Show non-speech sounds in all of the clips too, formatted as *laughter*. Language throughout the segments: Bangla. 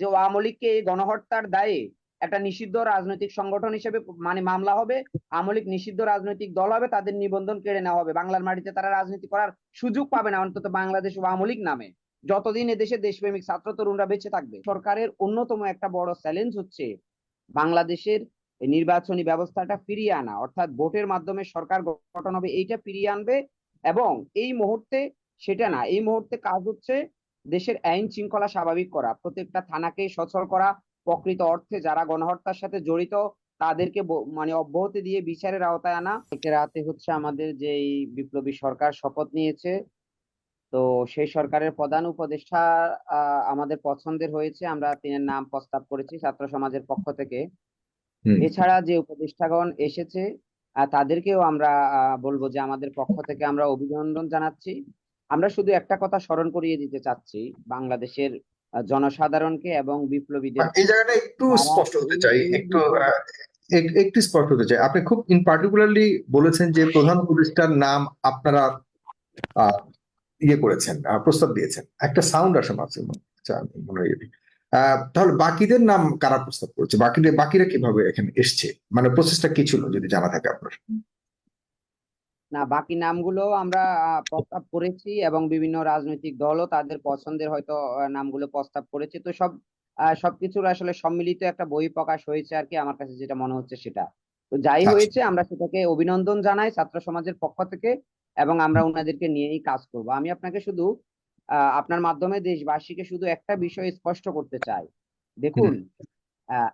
যে আওয়ামী লীগকে এই গণহত্যার দায়ে একটা নিষিদ্ধ রাজনৈতিক সংগঠন হিসেবে মানে মামলা হবে, আওয়ামী লীগ নিষিদ্ধ রাজনৈতিক দল হবে, তাদের নিবন্ধন কেড়ে নেওয়া হবে। বাংলার মাটিতে তারা রাজনীতি করার সুযোগ পাবে না, অন্তত বাংলাদেশ আওয়ামী লীগ নামে। যতদিন এদেশে দেশপ্রেমিক ছাত্র তরুণরা বেঁচে থাকবে, সরকারের অন্যতম একটা বড় চ্যালেঞ্জ হচ্ছে বাংলাদেশের নির্বাচনী ব্যবস্থাটা ফিরিয়ে আনা। অর্থাৎ ভোটের মাধ্যমে সরকার গঠন হবে, এইটা ফিরিয়ে আনবে এবং এই মুহূর্তে সেটা না, এই মুহূর্তে কাজ হচ্ছে দেশের আইন শৃঙ্খলা স্বাভাবিক করা প্রত্যেকটা থানাকে সচল করা প্রকৃত অর্থে যারা গণহত্যার সাথে জড়িত তাদেরকে মানে অব্যাহতি দিয়ে বিচারের আওতায় আনা। রাতে হচ্ছে আমাদের যে এই বিপ্লবী সরকার শপথ নিয়েছে তো সেই সরকারের প্রধান উপদেষ্টা আমাদের পছন্দের হয়েছে আমরা তিনের নাম প্রস্তাব করেছি ছাত্র সমাজের পক্ষ থেকে। এছাড়া যে উপদেষ্টাগণ এসেছে তাদেরকেও আমরা বলব যে আমাদের পক্ষ থেকে আমরা অভিনন্দন জানাচ্ছি। আমরা শুধু একটা কথা স্মরণ করিয়ে দিতে চাচ্ছি বাংলাদেশের জনসাধারণকে এবং বিপ্লবীদের এই জায়গাটা একটু স্পষ্ট হতে চাই একটু একটু স্পষ্ট হতে চাই। আপনি খুব ইন পার্টিকুলারলি বলেছেন যে প্রধান উপদেষ্টার নাম আপনারা আহ, ইয়ে করেছেন প্রস্তাব দিয়েছেন। একটা সাউন্ড আসে মাঝে আমি মনে হয় তাহলে বাকিদের নাম কারা প্রস্তাব করেছে? বাকিদের বাকিরা কীভাবে এখানে এসছে? মানে প্রসেসটা কি ছিল যদি জানা থাকে আপনার? না বাকি নামগুলো আমরা প্রস্তাব করেছি এবং বিভিন্ন রাজনৈতিক দলও তাদের পছন্দের হয়তো নামগুলো প্রস্তাব করেছে। তো সব সবকিছুর আসলে সম্মিলিত একটা বই প্রকাশ হয়েছে আর কি আমার কাছে যেটা মনে হচ্ছে সেটা। তো যাই আচ্ছা। হয়েছে আমরা সেটাকে অভিনন্দন জানাই ছাত্র সমাজের পক্ষ থেকে এবং আমরা ওনাদেরকে নিয়েই কাজ করব। আমি আপনাকে শুধু আহ, আপনার মাধ্যমে দেশবাসীকে শুধু একটা বিষয় স্পষ্ট করতে চাই। দেখুন আহ,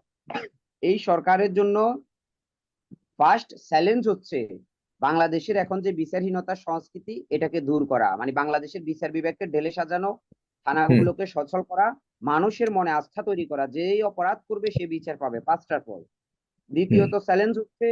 এই সরকারের জন্য ফার্স্ট চ্যালেঞ্জ হচ্ছে বাংলাদেশের এখন যে বিচারহীনতার সংস্কৃতি এটাকে দূর করা। মানে বাংলাদেশের বিচার বিভাগকে ঢেলে সাজানো থানাগুলোকে সচল করা মানুষের মনে আস্থা তৈরি করা যেই অপরাধ করবে সে বিচার পাবে পাঁচটার পর। দ্বিতীয়ত চ্যালেঞ্জ হচ্ছে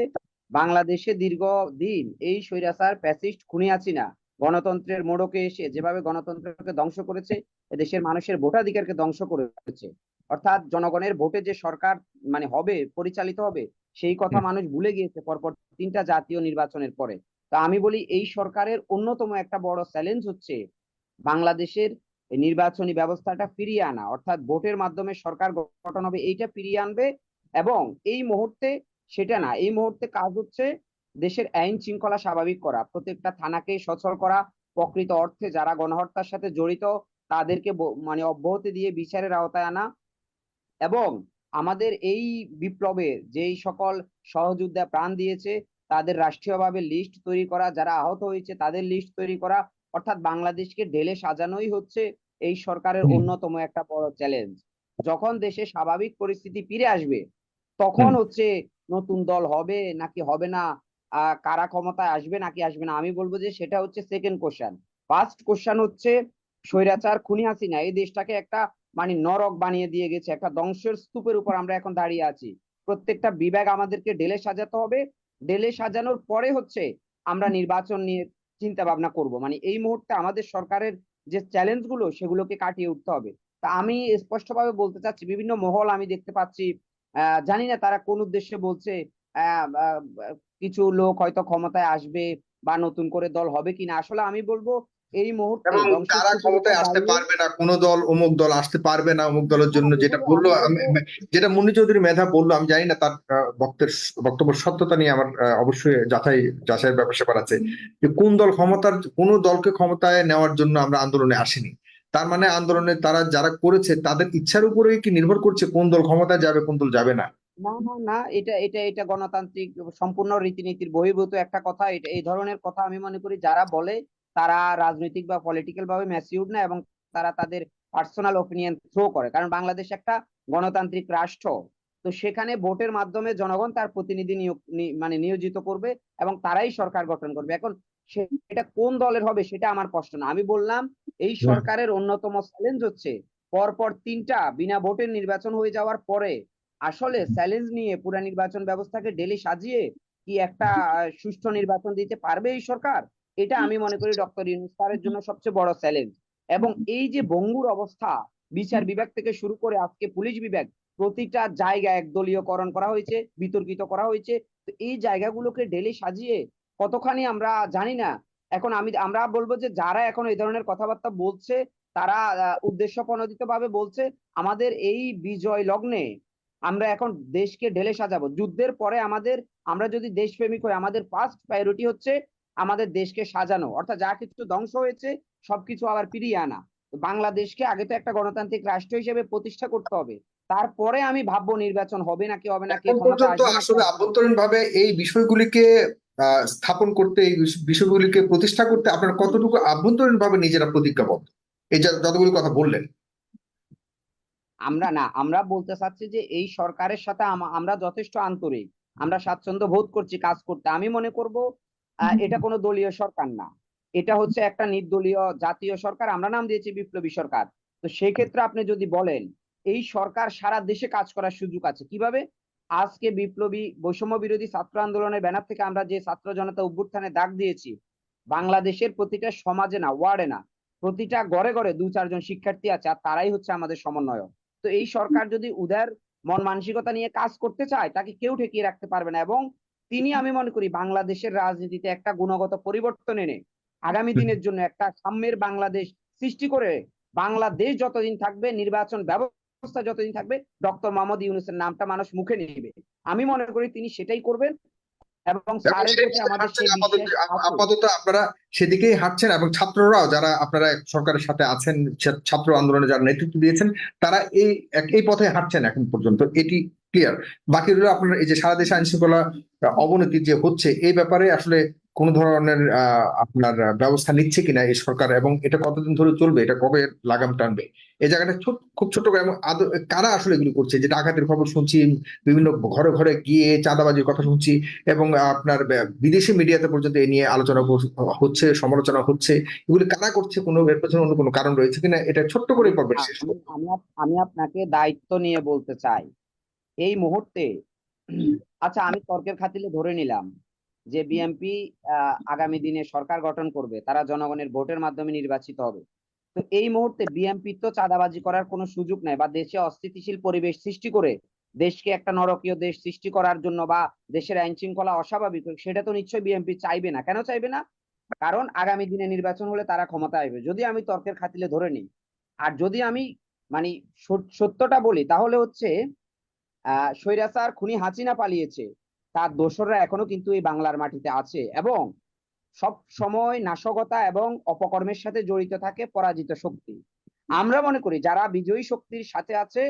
বাংলাদেশে দীর্ঘ দিন এই স্বৈরাচার প্যাসিস্ট খুনি আছি না। গণতন্ত্রের মোড়কে এসে যেভাবে গণতন্ত্রকে ধ্বংস করেছে দেশের মানুষের ভোটাধিকারকে ধ্বংস করেছে। অর্থাৎ জনগণের ভোটে যে সরকার মানে হবে পরিচালিত হবে সেই কথা মানুষ ভুলে গিয়েছে পরপর তিনটা জাতীয় নির্বাচনের পরে। তা আমি বলি এই সরকারের অন্যতম একটা বড় চ্যালেঞ্জ হচ্ছে বাংলাদেশের নির্বাচনী ব্যবস্থাটা ফিরিয়ে আনা। অর্থাৎ ভোটের মাধ্যমে সরকার গঠন হবে এইটা ফিরিয়ে আনবে এবং এই মুহূর্তে সেটা না এই মুহূর্তে কাজ হচ্ছে দেশের আইন শৃঙ্খলা স্বাভাবিক করা প্রত্যেকটা থানাকে সচল করা প্রকৃত অর্থে যারা গণহত্যার সাথে জড়িত তাদেরকে মানে অব্যাহতি দিয়ে বিচারের আওতায় আনা এবং আমাদের এই বিপ্লবে যেই সকল সহযোদ্ধা প্রাণ দিয়েছে তাদের রাষ্ট্রীয়ভাবে লিস্ট তৈরি করা যারা আহত হয়েছে তাদের লিস্ট তৈরি করা অর্থাৎ বাংলাদেশকে ঢেলে সাজানোই হচ্ছে এই সরকারের অন্যতম একটা বড় চ্যালেঞ্জ যখন দেশে স্বাভাবিক পরিস্থিতি ফিরে আসবে তখন হচ্ছে নতুন দল হবে নাকি হবে না কারা ক্ষমতায় আসবে নাকি আসবে না আমি বলব যে সেটা হচ্ছে সেকেন্ড কোশ্চেন ফার্স্ট কোশ্চেন হচ্ছে স্বৈরাচার খুনি হাসিনা এই দেশটাকে একটা মানে নরক বানিয়ে দিয়ে গেছে, একটা ধ্বংসের স্তূপের উপর আমরা এখন দাঁড়িয়ে আছি। প্রত্যেকটা বিভাগ আমাদেরকে ঢেলে সাজাতে হবে। ঢেলে সাজানোর পরে হচ্ছে আমরা নির্বাচন নিয়ে চিন্তা ভাবনা করব। মানে এই মুহূর্তে আমাদের সরকারের যে চ্যালেঞ্জগুলো সেগুলোকে কাটিয়ে উঠতে হবে। তা আমি স্পষ্টভাবে বলতে চাচ্ছি, বিভিন্ন মহল আমি দেখতে পাচ্ছি জানি না তারা কোন উদ্দেশ্যে বলছে কিছু লোক হয়তো ক্ষমতায় আসবে বা নতুন করে দল হবে কিনা। আসলে আমি বলব এই মুহূর্তে স্তূপের ক্ষমতায় আসতে পারবে না কোন দল অমুক দল আসতে পারবে না অমুক দলের জন্য হ্যাঁ, যেটা বলল যেটা মুন্নি চৌধুরী মেধা বলল আমি জানি না তার বক্তের বক্তব্য সত্যতা নিয়ে আমার অবশ্যই যাচাই যাচাইয়ের ব্যাপার স্যাপার আছে। যে কোন দল ক্ষমতার কোন দলকে ক্ষমতায় নেওয়ার জন্য আমরা আন্দোলনে আসিনি। তার মানে আন্দোলনে তারা যারা করেছে তাদের ইচ্ছার উপরেই কি নির্ভর করছে কোন দল ক্ষমতায় যাবে কোন দল যাবে না? না না না এটা এটা এটা গণতান্ত্রিক সম্পূর্ণ রীতিনীতির বহির্ভূত একটা কথা এটা এই ধরনের কথা আমি মনে করি যারা বলে তারা রাজনৈতিক বা পলিটিক্যাল ভাবে ম্যাচিউর না এবং তারা তাদের পার্সোনাল ওপিনিয়ন থ্রো করে। কারণ বাংলাদেশ একটা গণতান্ত্রিক রাষ্ট্র। তো সেখানে ভোটের মাধ্যমে জনগণ তার প্রতিনিধি নিয়োগ মানে নিয়োজিত করবে এবং তারাই সরকার গঠন করবে। এখন সেটা কোন দলের হবে সেটা আমার প্রশ্ন না। আমি বললাম এই সরকারের অন্যতম চ্যালেঞ্জ হচ্ছে পরপর তিনটা বিনা ভোটের নির্বাচন হয়ে যাওয়ার পরে আসলে চ্যালেঞ্জ নিয়ে পুরা নির্বাচন ব্যবস্থাকে ডেলি সাজিয়ে কি একটা সুষ্ঠু নির্বাচন দিতে পারবে এই সরকার? এটা আমি মনে করি ডক্টর ইউনূস স্যারের জন্য সবচেয়ে বড় চ্যালেঞ্জ। এবং এই যে বঙ্গুর অবস্থা বিচার বিভাগ থেকে শুরু করে আজকে পুলিশ বিভাগ প্রতিটা জায়গা একদলীয়করণ করা হয়েছে বিতর্কিত করা হয়েছে। তো এই জায়গাগুলোকে ডেলি সাজিয়ে কতখানি আমরা জানি না। এখন আমি আমরা বলব যে যারা এখন এই ধরনের কথাবার্তা বলছে তারা আহ, উদ্দেশ্যপ্রণোদিত ভাবে বলছে আমাদের এই বিজয় লগ্নে আমরা এখন দেশকে ঢেলে সাজাবো। যুদ্ধের পরে আমাদের আমরা যদি দেশপ্রেমিক হই আমাদের ফার্স্ট প্রায়োরিটি হচ্ছে আমাদের দেশকে সাজানো। অর্থাৎ যা কিছু ধ্বংস হয়েছে সবকিছু আবার ফিরিয়ে আনা। বাংলাদেশকে আগে তো একটা গণতান্ত্রিক রাষ্ট্র হিসেবে প্রতিষ্ঠা করতে হবে। তারপরে আমি ভাববো নির্বাচন হবে নাকি হবে না আসলে আভ্যন্তরীণ ভাবে এই বিষয়গুলিকে স্থাপন করতে এই বিষয়গুলিকে প্রতিষ্ঠা করতে আপনারা কতটুকু আভ্যন্তরীণ ভাবে নিজেরা প্রতিজ্ঞাবদ্ধ? এই যতগুলি কথা বললেন। আমরা না আমরা বলতে চাচ্ছি যে এই সরকারের সাথে আমরা যথেষ্ট আন্তরিক। আমরা স্বাচ্ছন্দ্য বোধ করছি কাজ করতে। আমি মনে করব এটা কোনো দলীয় সরকার না। এটা হচ্ছে একটা নির্দলীয় জাতীয় সরকার। আমরা নাম দিয়েছি বিপ্লবী সরকার। তো সেক্ষেত্রে আপনি যদি বলেন এই সরকার সারা দেশে কাজ করার সুযোগ আছে। কীভাবে? আজকে বিপ্লবী বৈষম্য বিরোধী ছাত্র আন্দোলনের ব্যানার থেকে আমরা যে ছাত্র জনতা অভ্যুত্থানে ডাক দিয়েছি বাংলাদেশের প্রতিটা সমাজে না ওয়ার্ডে না প্রতিটা গড়ে গড়ে দু চারজন শিক্ষার্থী আছে আর তারাই হচ্ছে আমাদের সমন্বয়ক। তো এই সরকার যদি উদার মন মানসিকতা নিয়ে কাজ করতে চায় তাকে কেউ ঠেকিয়ে রাখতে পারবে না। এবং তিনি আমি মনে করি বাংলাদেশের রাজনীতিতে একটা গুণগত পরিবর্তন এনে আগামী দিনের জন্য একটা সাম্যের বাংলাদেশ সৃষ্টি করে বাংলাদেশ যতদিন থাকবে নির্বাচন ব্যবস্থা যতদিন থাকবে ডক্টর মোহাম্মদ ইউনুসের নামটা মানুষ মুখে নেবে। আমি মনে করি তিনি সেটাই করবেন এবং আপাতত আপনারা সেদিকেই হাঁটছেন এবং ছাত্ররাও যারা আপনারা সরকারের সাথে আছেন ছাত্র আন্দোলনে যারা নেতৃত্ব দিয়েছেন তারা এই এই পথে হাঁটছেন এখন পর্যন্ত। এটি ক্লিয়ার বাকি রইল আপনার এই যে সারা দেশে আইন শৃঙ্খলা অবনতি যে হচ্ছে এই ব্যাপারে আসলে কোন ধরনের আপনার ব্যবস্থা নিচ্ছে কিনা এই সরকার এবং এটা কতদিন ধরে চলবে এটা কবে লাগাম টানবে? এই জায়গাটা ছোট খুব ছোট এবং কারা আসলে এগুলো করছে? যে ডাকাতের খবর শুনছি বিভিন্ন ঘরে ঘরে গিয়ে চাঁদাবাজির কথা শুনছি এবং আপনার বিদেশি মিডিয়াতে পর্যন্ত এ নিয়ে আলোচনা হচ্ছে সমালোচনা হচ্ছে। এগুলি কারা করছে কোনো এর পেছনে অন্য কোনো কারণ রয়েছে কিনা এটা ছোট্ট করে আমি আমি আমি আপনাকে দায়িত্ব নিয়ে বলতে চাই। এই মুহূর্তে *clears throat* আচ্ছা আমি তর্কের খাতিলে ধরে নিলাম যে বিএনপি আগামী দিনে সরকার গঠন করবে তারা জনগণের ভোটের মাধ্যমে নির্বাচিত হবে। তো এই মুহূর্তে বিএনপি তো চাঁদাবাজি করার কোনো সুযোগ নাই বা দেশে অস্থিতিশীল পরিবেশ সৃষ্টি করে দেশকে একটা নরকীয় দেশ সৃষ্টি করার জন্য বা দেশের আইন শৃঙ্খলা অস্বাভাবিক সেটা তো নিশ্চয়ই বিএনপি চাইবে না। কেন চাইবে না? কারণ আগামী দিনে নির্বাচন হলে তারা ক্ষমতা আসবে। যদি আমি তর্কের খাতিলে ধরে নিই আর যদি আমি মানে সত- সত্যটা বলি তাহলে হচ্ছে স্বৈরাচার খুনি হাসিনা পালিয়েছে। তার দোসররা এখনও কিন্তু এই বাংলার মাটিতে আছে এবং সব সময় নাশকতা এবং অপকর্মের সাথে জড়িত থাকে পরাজিত শক্তি। আমরা মনে করি যারা বিজয়ী শক্তির সাথে আছে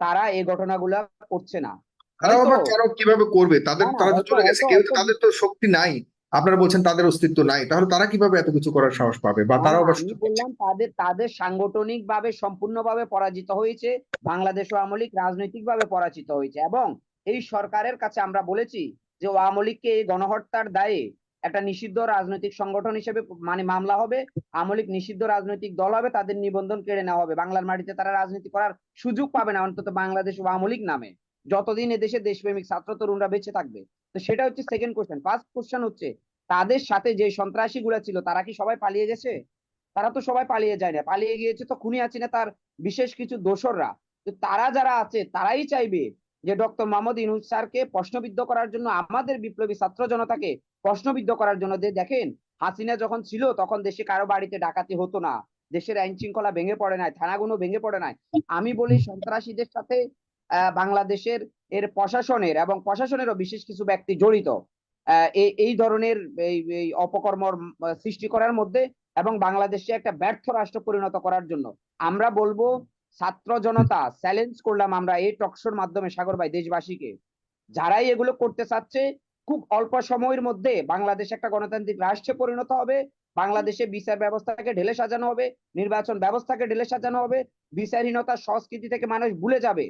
তারা এই ঘটনাগুলা করছে না। তারা আবার কেন কীভাবে করবে? তাদের না, তারা তো চলে গেছে কেউ তাদের তো শক্তি নাই। আপনারা বলছেন তাদের অস্তিত্ব নাই তাহলে তারা কীভাবে এত কিছু করার সাহস পাবে? বা না, তারাও বললাম তাদের তাদের সাংগঠনিক ভাবে সম্পূর্ণভাবে পরাজিত হয়েছে বাংলাদেশ আওয়ামী লীগ রাজনৈতিক ভাবে পরাজিত হয়েছে এবং এই সরকারের কাছে আমরা বলেছি যে আওয়ামী লীগকে এই গণহত্যার দায়ে একটা নিষিদ্ধ রাজনৈতিক সংগঠন হিসেবে মানে মামলা হবে আওয়ামী লীগ নিষিদ্ধ রাজনৈতিক দল হবে তাদের নিবন্ধন কেড়ে নেওয়া হবে। বাংলার মাটিতে তারা রাজনীতি করার সুযোগ পাবে না অন্তত বাংলাদেশ আওয়ামী লীগ নামে। যতদিন এদেশে দেশপ্রেমিক ছাত্র তরুণরা বেঁচে থাকবে। তো সেটা হচ্ছে সেকেন্ড কোশ্চেন ফার্স্ট কোশ্চেন হচ্ছে, তাদের সাথে যে সন্ত্রাসী গুলা ছিল, তারা কি সবাই পালিয়ে গেছে? তারা তো সবাই পালিয়ে যায় না। পালিয়ে গিয়েছে তো খুনি আছে না তার বিশেষ কিছু দোসররা। তো তারা যারা আছে, তারাই চাইবে যে ডক্টর মোহাম্মদ ইউনুস স্যারকে প্রশ্নবিদ্ধ করার জন্য, আমাদের বিপ্লবী ছাত্র জনতাকে প্রশ্নবিদ্ধ করার জন্য যে দেখেন, হাসিনা যখন ছিল, তখন দেশে কারও বাড়িতে ডাকাতি হতো না। দেশের আইন শৃঙ্খলা ভেঙে পড়ে নাই, থানাগুলো ভেঙে পড়ে নাই। আমি বলি সন্ত্রাসীদের সাথে বাংলাদেশের এর প্রশাসনের এবং প্রশাসনেরও বিশেষ কিছু ব্যক্তি জড়িত এই ধরনের, এই অপকর্মর সৃষ্টি করার মধ্যে এবং বাংলাদেশে একটা ব্যর্থ রাষ্ট্র পরিণত করার জন্য। আমরা বলব, ছাত্র জনতা চ্যালেঞ্জ করলাম আমরা এই টকশোর মাধ্যমে সাগর ভাই, দেশবাসীকে। যারাই এগুলো করতে চাচ্ছে, খুব অল্প সময়ের মধ্যে বাংলাদেশ একটা গণতান্ত্রিক রাষ্ট্রে পরিণত হবে। বাংলাদেশে বিচার ব্যবস্থাকে ঢেলে সাজানো হবে, নির্বাচন ব্যবস্থাকে ঢেলে সাজানো হবে। বিচারহীনতার সংস্কৃতি থেকে মানুষ ভুলে যাবে।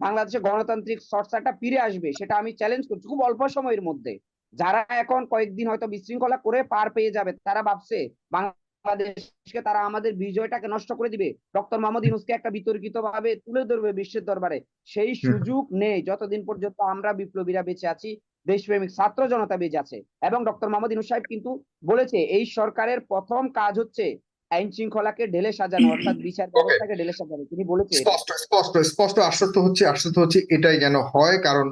বাংলাদেশে গণতান্ত্রিক চর্চাটা ফিরে আসবে সেটা আমি চ্যালেঞ্জ করছি খুব অল্প সময়ের মধ্যে। যারা এখন কয়েকদিন হয়তো বিশৃঙ্খলা করে পার পেয়ে যাবে তারা ভাবছে বাংলাদেশকে তারা আমাদের বিজয়টাকে নষ্ট করে দিবে। ডক্টর মোহাম্মদ ইউনুসকে একটা বিতর্কিত ভাবে তুলে ধরবে বিশ্বের দরবারে। সেই সুযোগ নেই যতদিন পর্যন্ত আমরা বিপ্লবীরা বেঁচে আছি দেশপ্রেমিক ছাত্র জনতা বেঁচে আছে। এবং ডক্টর মোহাম্মদ ইউনুস সাহেব কিন্তু বলেছে এই সরকারের প্রথম কাজ হচ্ছে আইন শৃঙ্খলাকে ঢেলে সাজানো *clears throat* অর্থাৎ বিচার ব্যবস্থাকে ঢেলে সাজানো। তিনি বলেছে স্পষ্ট স্পষ্ট স্পষ্ট আশ্বস্ত হচ্ছে আশ্বস্ত হচ্ছে এটাই যেন হয় কারণ